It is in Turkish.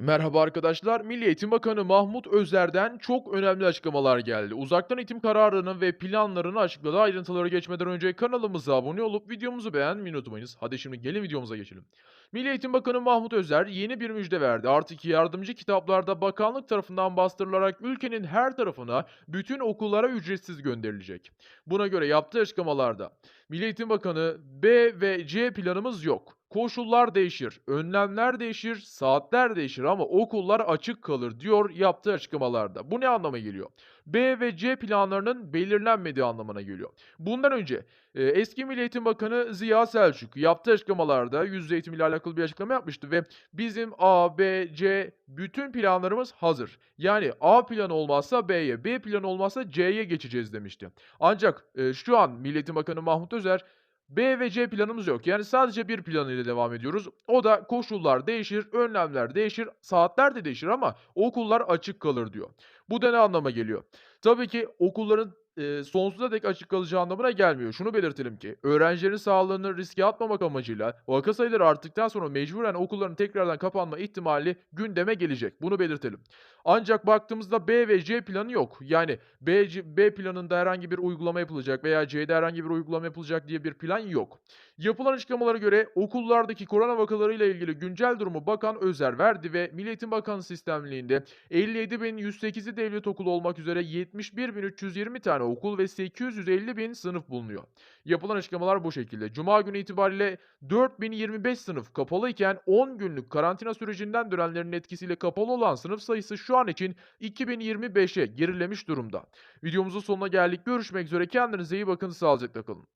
Merhaba arkadaşlar. Milli Eğitim Bakanı Mahmut Özer'den çok önemli açıklamalar geldi. Uzaktan eğitim kararını ve planlarını açıkladı. Ayrıntılara geçmeden önce kanalımıza abone olup videomuzu beğenmeyi unutmayınız. Hadi şimdi gelin videomuza geçelim. Milli Eğitim Bakanı Mahmut Özer yeni bir müjde verdi. Artık yardımcı kitaplarda bakanlık tarafından bastırılarak ülkenin her tarafına bütün okullara ücretsiz gönderilecek. Buna göre yaptığı açıklamalarda Milli Eğitim Bakanı B ve C planımız yok. Koşullar değişir, önlemler değişir, saatler değişir ama okullar açık kalır diyor yaptığı açıklamalarda. Bu ne anlama geliyor? B ve C planlarının belirlenmediği anlamına geliyor. Bundan önce e, eski Milli Eğitim Bakanı Ziya Selçuk yaptığı açıklamalarda yüz eğitim ile alakalı bir açıklama yapmıştı ve bizim A, B, C bütün planlarımız hazır. Yani A planı olmazsa B'ye, B planı olmazsa C'ye geçeceğiz demişti. Ancak e, şu an Milli Eğitim Bakanı Mahmut Özer B ve C planımız yok. Yani sadece bir plan ile devam ediyoruz. O da koşullar değişir, önlemler değişir, saatler de değişir ama okullar açık kalır diyor. Bu da ne anlama geliyor? Tabii ki okulların eee, sonsuza dek açık kalacağı anlamına gelmiyor. Şunu belirtelim ki öğrencilerin sağlığını riske atmamak amacıyla vaka sayıları arttıktan sonra mecburen okulların tekrardan kapanma ihtimali gündeme gelecek. Bunu belirtelim. Ancak baktığımızda B ve C planı yok. Yani B, B planında herhangi bir uygulama yapılacak veya C'de herhangi bir uygulama yapılacak diye bir plan yok. Yapılan açıklamalara göre okullardaki korona vakalarıyla ilgili güncel durumu Bakan Özer verdi ve Milli Eğitim Bakanı sistemliğinde 57.108'i devlet okulu olmak üzere 71.320 tane okul ve 850.000 sınıf bulunuyor. Yapılan açıklamalar bu şekilde. Cuma günü itibariyle 4025 sınıf kapalı iken 10 günlük karantina sürecinden dönenlerin etkisiyle kapalı olan sınıf sayısı şu an için 2025'e gerilemiş durumda. Videomuzun sonuna geldik. Görüşmek üzere. Kendinize iyi bakın. Sağlıcakla kalın.